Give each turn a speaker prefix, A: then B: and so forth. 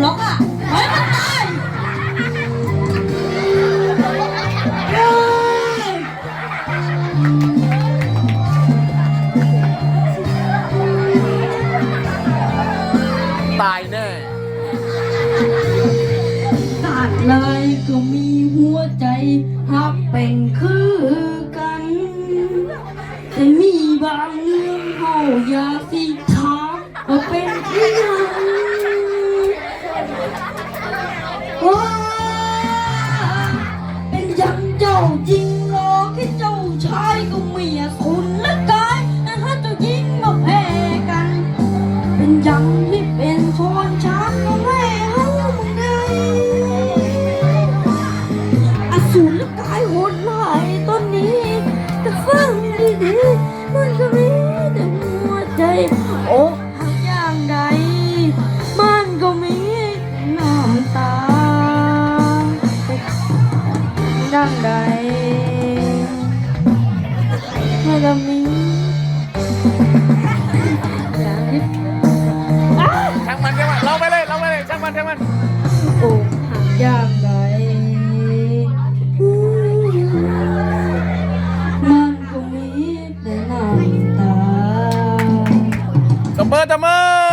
A: หรอกอะเฮ้ยมันตายตายแน่ ขาดลายก็มีหัวใจฮักเป็นคือกัน แต่มีบางเรื่องเขาอย่าสิถามว่าเป็นที่ ยคุณและกายนะฮะเจ้ายิงมาแพ้กัน เป็นยังที่เป็นชนชั้นก็ไม่เฮามึงได้อสูรกายโหดร้ายต้นนี้ แต่ฟังดีๆมันก็มีแต่หัวใจอกหักอย่างใดมันก็มีน้ำตาดังใด ย่างใดมันก็มีแต่น้ำตา
B: ตบมือตบมือ